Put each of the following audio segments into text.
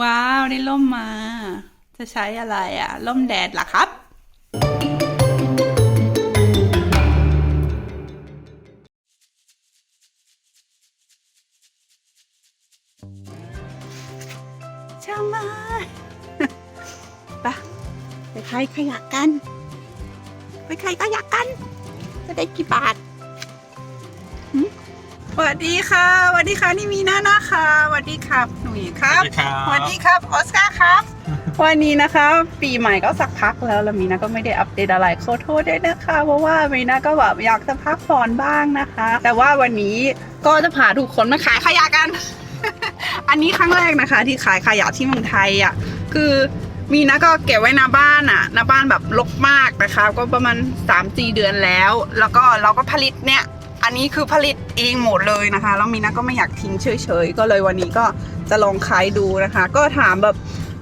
ว้าว ได้ร่มมา จะใช้อะไรอะร่มแดดหรอครับ ช่างมาไปะไปใครขยะกัน ไปใครขยะกัน จะได้กี่บาทหึ สวัสดีค่ะสวัสดีค่ะนี่มีหน้านะคะสวัสดีครับหนุ่ยครับสวัสดีครับสวัสดีครับออสการ์ครับ วันนี้นะคะ ปีใหม่ก็สักพักแล้วแล้วมีนาก็ไม่ได้อัปเดตอะไรขอโทษด้วยนะคะเพราะว่ามีนาก็แบบอยากจะพักผ่อนบ้างนะคะ แต่ว่าวันนี้ก็จะพาทุกคนมาขายขยะกัน อันนี้ครั้งแรกนะคะ ที่ขายขยะที่เมืองไทยอะคือมีนะก็เก็บไว้หน้าบ้านอะหน้าบ้านแบบรกมากนะคะ ก็ประมาณ3 4เดือนแล้ว แล้วก็เราก็ผลิตเนี่ย อันนี้คือผลิตเองหมดเลยนะคะแล้วมีนะก็ไม่อยากทิ้งเฉยๆ ก็เลยวันนี้ก็จะลองขายดูนะคะ ก็ถามแบบ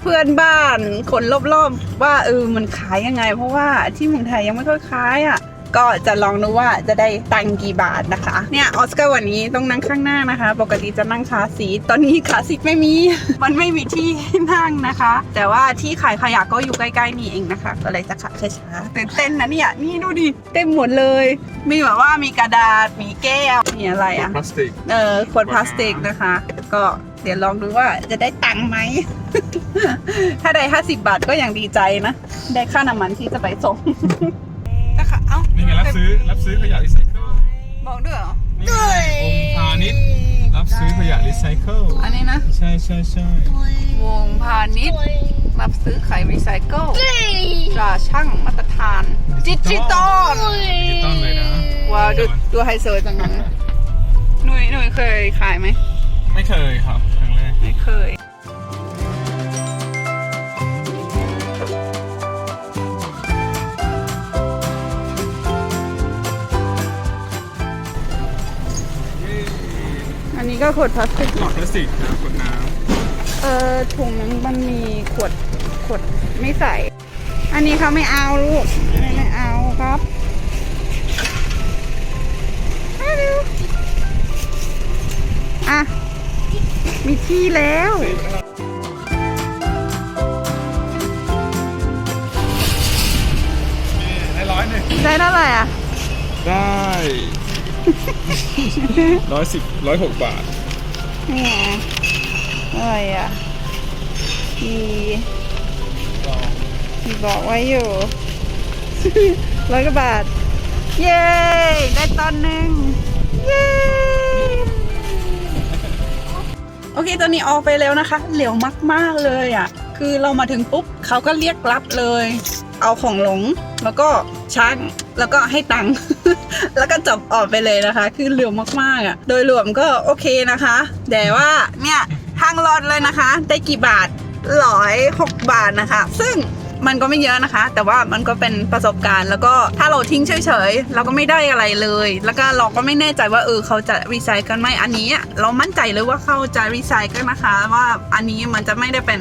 เพื่อนบ้านคนรอบๆว่าเออมันขายยังไง เพราะว่าที่เมืองไทยยังไม่ค่อยขายอะ ก็จะลองดูว่าจะได้ตังค์กี่บาทนะคะ เนี่ยออสการ์วันนี้ต้องนั่งข้างหน้านะคะ ปกติจะนั่งคาร์ซีทตอนนี้คาร์ซีทไม่มี มันไม่มีที่ให้นั่งนะคะ แต่ว่าที่ขายขยะก็อยู่ใกล้ๆนี่เองนะคะ ก็เลยจะขับช้าๆตื่นเต้นนะเนี่ยนี่ดูดิเต็มหมดเลย มีแบบว่ามีกระดาษมีแก้วมีอะไรอะพลาสติกเออขวดพลาสติกนะคะ ก็เดี๋ยวลองดูว่าจะได้ตังค์ไหม ถ้าได้ 50 บาทก็ยังดีใจนะ ได้ค่าน้ำมันที่จะไปส่ง ซื้อรับซื้อขยะรีไซเคิลบอกด้วยเหรอ นี่ไงองค์พาณิชย์รับซื้อขยะรีไซเคิลอันนี้นะ ใช่ใช่ใช่วงพาณิชย์รับซื้อไขรีไซเคิลตราช่างมาตรฐาน ดิจิตอลดิจิตอลเลยนะว้าวดูดูไฮโซจังเลยหนุ่ยหนุ่ยเคยขายไหม ไม่เคยครับครั้งแรกไม่เคย อันนี้ก็ขวดพลาสติกหมดพลาสติกนะขวดน้เออถุงนั้นมันมีขวดขวดไม่ใส่ อันนี้เขาไม่เอาลูกอันนี้ไม่เอาครับฮัลโหลอะ มีที่แล้วำได้ร้อยหนึ่งได้เท่าไหร่อะ ได้ ร้อยสิบร้อยหกบาทนี่ไงอะไรอะมีมีบอกไว้อยู่ร้อยกว่าบาท เย้ ได้ตอนหนึ่งเย้ โอเค ตอนนี้ออกไปแล้วนะคะ เหลวมาก ๆ เลยอะ คือเรามาถึงปุ๊บเขาก็เรียกรับเลย เอาของหลง แล้วก็ ช่างแล้วก็ให้ตังค์ แล้วก็จบออกไปเลยนะคะ คือเหลวมากๆอะ โดยรวมก็โอเคนะคะ แต่ว่าเนี่ยทางรอดเลยนะคะ ได้กี่บาทร้อยหกบาทนะคะ ซึ่งมันก็ไม่เยอะนะคะ แต่ว่ามันก็เป็นประสบการณ์ แล้วก็ถ้าเราทิ้งเฉยๆเราก็ไม่ได้อะไรเลย แล้วก็เราก็ไม่แน่ใจว่าเออเขาจะรีไซเคิลไหมอันนี้ เรามั่นใจเลยว่าเขาจะรีไซเคิลนะคะ ว่าอันนี้มันจะไม่ได้เป็น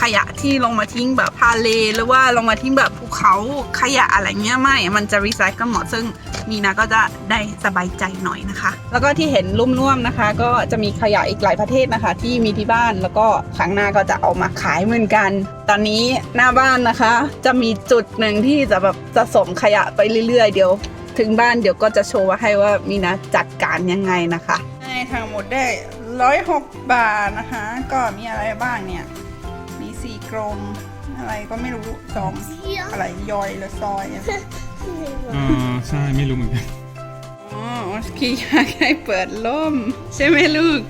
ขยะที่ลงมาทิ้งแบบทะเลหรือว่าลงมาทิ้งแบบภูเขาขยะอะไรเงี้ยไม่มันจะรีไซเคิลหมดซึ่งมีนาก็จะได้สบายใจหน่อยนะคะ แล้วก็ที่เห็นลุ่มน่วมนะคะ ก็จะมีขยะอีกหลายประเทศนะคะ ที่มีที่บ้านแล้วก็ครั้งหน้าก็จะเอามาขายเหมือนกัน ตอนนี้หน้าบ้านนะคะ จะมีจุดหนึ่งที่จะแบบจะสมขยะไปเรื่อยๆเดี๋ยว ถึงบ้านเดี๋ยวก็จะโชว์ให้ว่ามีนะจัดการยังไงนะคะให้ทั้งหมดได้ร้อยหกบาทนะคะ ก็มีอะไรบ้างเนี่ย กรงอะไรก็ไม่รู้สองอะไรยอยหรือซอยอะอ่าใช่ไม่รู้เหมือนกันอ๋อพี่อยากให้เปิดล่ม ใช่ไหมลูก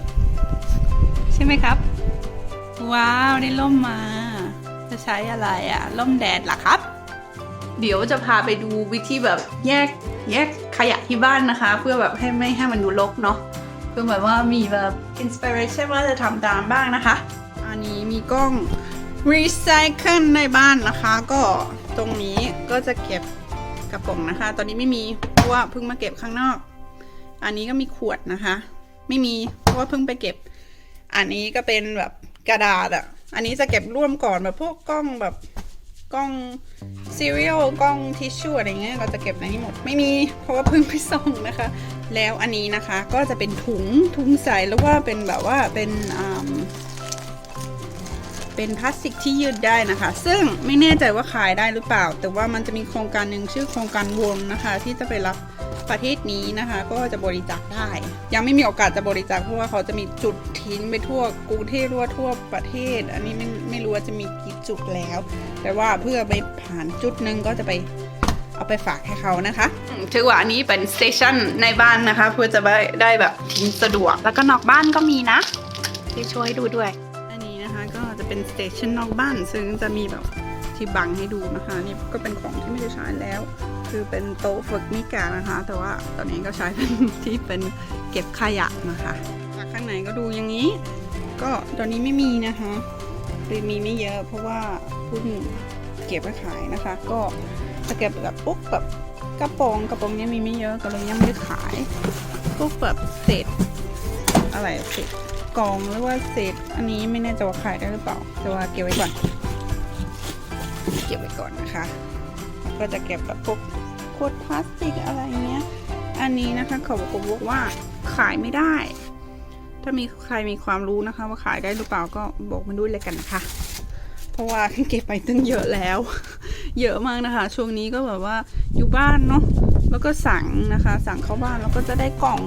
ใช่ไหมครับ ว้าวได้ล่มมา จะใช้อะไรอะล่มแดดเหรอครับ เดี๋ยวจะพาไปดูวิธีแบบแยกแยกขยะที่บ้านนะคะ เพื่อแบบให้ไม่ให้มันดูรกเนาะเพื่อแบบว่ามีแบบอินสปิเรชันว่าจะทำตามบ้างนะคะ อันนี้มีกล้อง รีไซเคิลในบ้านนะคะ ก็ตรงนี้ก็จะเก็บกระป๋องนะคะ ตอนนี้ไม่มีเพราะว่าเพิ่งมาเก็บข้างนอก อันนี้ก็มีขวดนะคะ ไม่มีเพราะว่าเพิ่งไปเก็บ อันนี้ก็เป็นแบบกระดาษอะ อันนี้จะเก็บร่วมก่อนแบบพวกกล้องแบบกล้องซีเรียลกล้องทิชชู่อะไรเงี้ยเราจะเก็บในนี้หมดไม่มีเพราะว่าเพิ่งไปส่งนะคะ แล้วอันนี้นะคะก็จะเป็นถุงถุงใสแล้วว่าเป็นแบบว่าเป็นอ่า เป็นพลาสติกที่ยืดได้นะคะ ซึ่งไม่แน่ใจว่าขายได้หรือเปล่า แต่ว่ามันจะมีโครงการหนึ่งชื่อโครงการวนนะคะ ที่จะไปรับประเทศนี้นะคะ ก็จะบริจาคได้ ยังไม่มีโอกาสจะบริจาคเพราะว่าเขาจะมีจุดทิ้งไปทั่วกรุงเทพรือว่าทั่วประเทศ อันนี้ไม่ไม่รู้ว่าจะมีกี่จุดแล้ว แต่ว่าเพื่อไปผ่านจุดหนึ่งก็จะไปเอาไปฝากให้เขานะคะ ถือว่าอันนี้เป็นสเตชันในบ้านนะคะ เพื่อจะได้ได้แบบทิ้งสะดวก แล้วก็นอกบ้านก็มีนะที่ช่วยดูด้วย เป็นสเตชันนอกบ้าน ซึ่งจะมีแบบที่บังให้ดูนะคะ นี่ก็เป็นของที่ไม่ได้ใช้แล้ว คือเป็นโต๊ะฝึกมิกานะคะ แต่ว่าตอนนี้ก็ใช้เป็นที่เป็นเก็บขยะนะคะจากข้างในก็ดูอย่างนี้ ก็ตอนนี้ไม่มีนะคะคือมีไม่เยอะเพราะว่าเพิ่งเก็บไว้ขายนะคะ ก็จะเก็บแบบปุ๊บแบบกระโปรงกระโปรงเนี้ยมีไม่เยอะก็เลยยังไม่ได้ขายปุ๊บแบบเศษอะไรเศษ กล่องหรือว่าเศษอันนี้ไม่แน่ใจว่าขายได้หรือเปล่า แต่ว่าเก็บไว้ก่อน เก็บไว้ก่อนนะคะแล้วก็จะเก็บแบบพวกขวดพลาสติกอะไรเงี้ย อันนี้นะคะเขาบอกว่าขายไม่ได้ ถ้ามีใครมีความรู้นะคะ ว่าขายได้หรือเปล่าก็บอกมาด้วยเลยกันนะคะ เพราะว่าเก็บไปตั้งเยอะแล้ว เยอะมากนะคะ ช่วงนี้ก็แบบว่าอยู่บ้านเนาะแล้วก็สั่งนะคะ สั่งเข้าบ้านแล้วก็จะได้กล่อง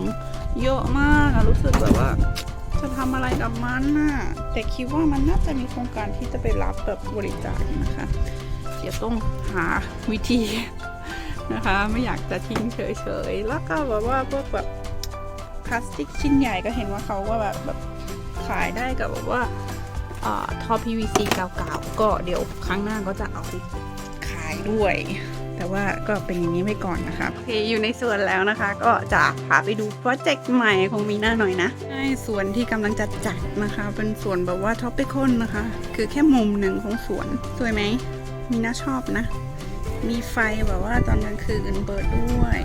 เยอะมากรู้สึกแบบว่า จะทำอะไรกับมันน่ะแต่คิดว่ามันน่าจะมีโครงการที่จะไปรับแบบบริจาคนะคะ เดี๋ยวต้องหาวิธีนะคะ ไม่อยากจะทิ้งเฉยๆ แล้วก็แบบว่าพวกแบบพลาสติกชิ้นใหญ่ก็เห็นว่าเขาก็แบบแบบขายได้กับแบบว่าอ่าท่อ PVC เก่าๆก็เดี๋ยวครั้งหน้าก็จะเอาไปขายด้วย แต่ว่าก็เป็นอย่างนี้ไว้ก่อนนะคะโอเคอยู่ในสวนแล้วนะคะ ก็จะพาไปดูโปรเจกต์ใหม่ของมีน่าหน่อยนะใช่สวนที่กำลังจะจัดนะคะ เป็นสวนแบบว่าท็อปปิคอนนะคะ คือแค่มุมหนึ่งของสวนสวยไหมมีน่าชอบนะ มีไฟแบบว่าตอนกลางคืนเปิดด้วย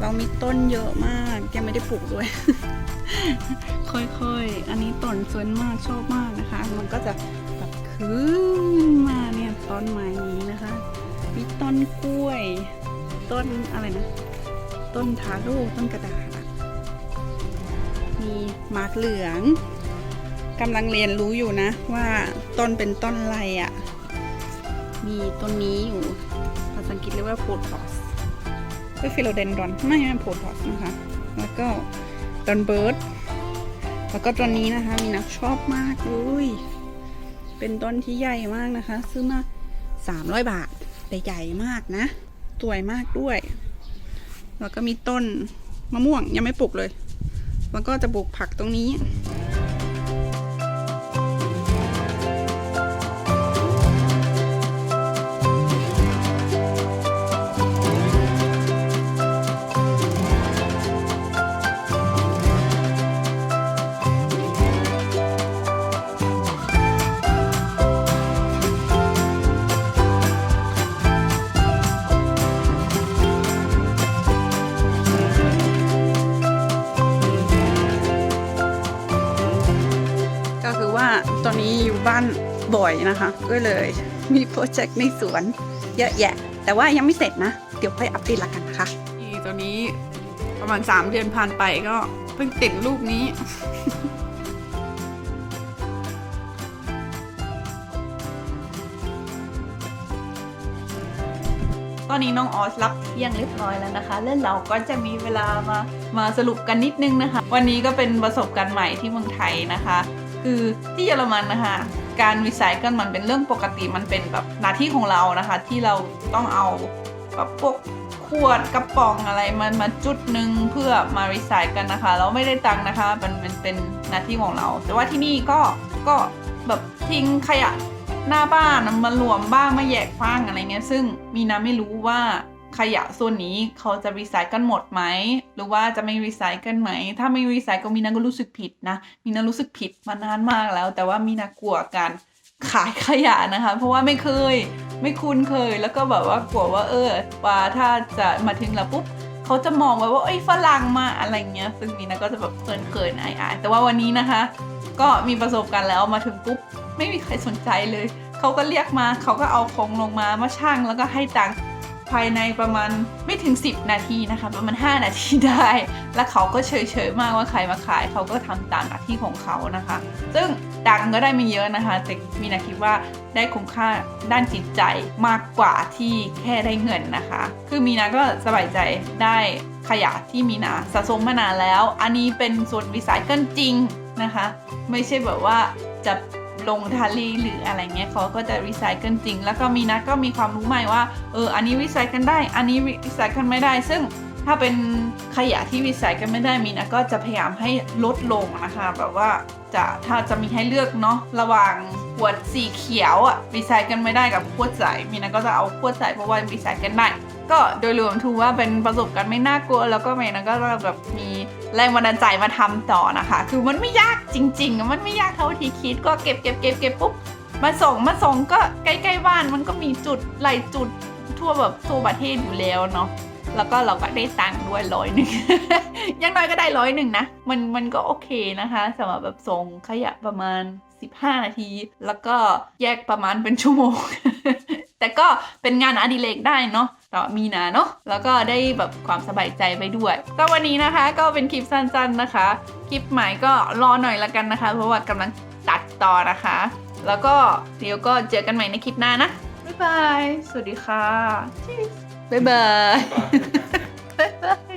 เรามีต้นเยอะมากยังไม่ได้ปลูกด้วย ค่อยๆ อันนี้ต้นสวยมากชอบมากนะคะ มันก็จะแบบขึ้นมาเนี่ยต้นไม้นี้นะคะ มีต้นกล้วย ต้นอะไรนะ ต้นทาโร่ต้นกระดาษ มีมากเหลืองกำลังเรียนรู้อยู่นะว่าต้นเป็นต้นอะไรอะ่ะ มีต้นนี้อยู่ภาษาอังกฤษเรียกว่าโพทอสก็ฟิโลเดนดอนไม่ใช่โพทอสนะคะ แล้วก็ดอนเบิร์ดแล้วก็ต้นนี้นะคะ มีนักชอบมากเลยเป็นต้นที่ใหญ่มากนะคะ ซื้อมาสามร้อยบาท แต่ใหญ่มากนะ สวยมากด้วย แล้วก็มีต้นมะม่วงยังไม่ปลูกเลย แล้วก็จะปลูกผักตรงนี้ บ้านบ่อยนะคะ ก็เลยมีโปรเจกต์ในสวนเยอะแยะ แต่ว่ายังไม่เสร็จนะ เดี๋ยวค่อยอัปเดตละกันนะคะนี่ตอนนี้ประมาณ 3 เดือนผ่านไปก็เพิ่งติดลูกนี้ ตอนนี้น้องออสรับเที่ยงเรียบร้อยแล้วนะคะแล้วเราก็จะมีเวลามามาสรุปกันนิดนึงนะคะ วันนี้ก็เป็นประสบการณ์ใหม่ที่เมืองไทยนะคะ คือที่เยอรมันนะคะ การรีไซเคิลมันเป็นเรื่องปกติมันเป็นแบบหน้าที่ของเรานะคะ ที่เราต้องเอาแบบพวกขวดกระป๋องอะไรมันมาจุดหนึ่งเพื่อมารีไซเคิลนะคะ เราไม่ได้ตังค์นะคะมันเป็นเป็นหน้าที่ของเรา แต่ว่าที่นี่ก็ก็แบบทิ้งขยะหน้าบ้านมารวมบ้างมาแยกฟางอะไรเงี้ยซึ่งมีนาไม่รู้ว่า ขยะส่วนนี้เขาจะรีไซเคิลหมดไหม หรือว่าจะไม่รีไซเคิลไหม ถ้าไม่รีไซเคิลมีนาก็รู้สึกผิดนะ มีนารู้สึกผิดมานานมากแล้ว แต่ว่ามีนากลัวการขายขยะนะคะ เพราะว่าไม่เคย ไม่คุ้นเคย แล้วก็แบบว่ากลัวว่าเออว่าถ้าจะมาถึงแล้วปุ๊บเขาจะมองไว้ว่าเอ้ฝรั่งมาอะไรเงี้ย ซึ่งมีนาก็จะแบบเขินๆอายๆแต่ว่าวันนี้นะคะ ก็มีประสบการณ์แล้วมาถึงปุ๊บไม่มีใครสนใจเลย เขาก็เรียกมา เขาก็เอาของลงมามาช่างแล้วก็ให้ตังค์ ภายในประมาณไม่ถึง 10 นาทีนะคะ ประมาณ 5 นาทีได้ แล้วเขาก็เฉยๆมากว่าใครมาขายเขาก็ทำตามหน้าที่ของเขานะคะ ซึ่งตังก็ได้ไม่เยอะนะคะ แต่มีนาคิดว่าได้คุ้มค่าด้านจิตใจมากกว่าที่แค่ได้เงินนะคะ คือมีนาก็สบายใจได้ขยะที่มีนาสะสมมานานแล้ว อันนี้เป็นส่วนรีไซเคิลจริงนะคะ ไม่ใช่แบบว่าจะ ลงทะเลหรืออะไรเงี้ยเขาก็จะรีไซเคิลจริง แล้วก็มีนาก็มีความรู้ใหม่ว่าเอออันนี้รีไซเคิลได้ อันนี้รีไซเคิลไม่ได้ ซึ่งถ้าเป็นขยะที่รีไซเคิลไม่ได้มีนะก็จะพยายามให้ลดลงนะคะแบบว่าจะถ้าจะมีให้เลือกเนาะระหว่างขวดสีเขียวอะรีไซเคิลไม่ได้กับขวดใสมีนะก็จะเอาขวดใสเพราะว่ารีไซเคิลได้ ก็โดยรวมถือว่าเป็นประสบการณ์ไม่น่ากลัว แล้วก็เมย์นก็แบบมีแรงบันดาลใจมาทำต่อนะคะ คือมันไม่ยากจริง ๆ มันไม่ยากเท่าที่คิดก็เก็บเก็บเก็บเก็บปุ๊บมาส่งมาส่งก็ใกล้ๆบ้านมันก็มีจุดหลายจุดทั่วแบบทั่วประเทศอยู่แล้วเนาะแล้วก็เราก็ได้ตังค์ด้วยร้อยหนึ่งยังน้อยก็ได้ร้อยหนึ่งนะ มันมันก็โอเคนะคะสำหรับแบบส่งขยะประมาณ 15 นาที แล้วก็แยกประมาณเป็นชั่วโมง แต่ก็เป็นงานอดิเรกได้เนาะต่อมีนาเนาะแล้วก็ได้แบบความสบายใจไปด้วยก็วันนี้นะคะก็เป็นคลิปสั้นๆนะคะ คลิปใหม่ก็รอหน่อยละกันนะคะ เพราะว่ากำลังตัดต่อนะคะ แล้วก็เดี๋ยวก็เจอกันใหม่ในคลิปหน้านะบ๊ายบาย สวัสดีค่ะบ๊ายบายบ๊ายบาย